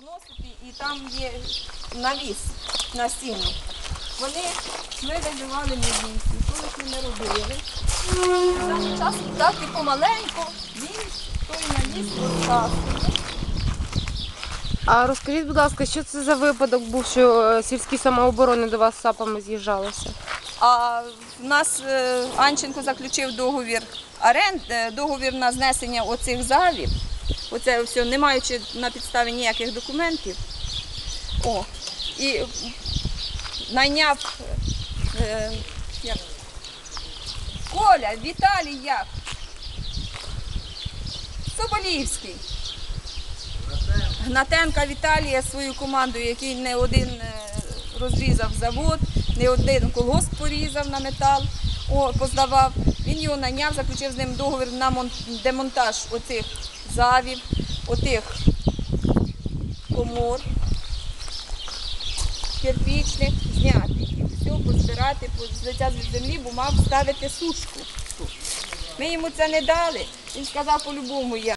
зносити, і там є навіс на стіну. Вони ми вибивали мізинці, коли ми не робили. Там час так і помаленьку він той навіс розтасує. А розкажіть, будь ласка, що це за випадок був, що е, сільські самооборони до вас сапами з'їжджалися? А в нас е, Анченко заключив договір аренд, е, договір на знесення оцих залів. Оце все, не маючи на підставі ніяких документів. О, і найняв е, як? Коля, Віталій як? Соболівський. Гнатенка Віталія свою команду, який не один е, розрізав завод, не один колгосп порізав на метал, о, поздавав. Він його наняв, заключив з ним договір на демонтаж оцих завів, отих комор кирпічних, зняти все позбирати, злетяти з землі, бо мав ставити сушку. Ми йому це не дали. Він сказав по-любому я.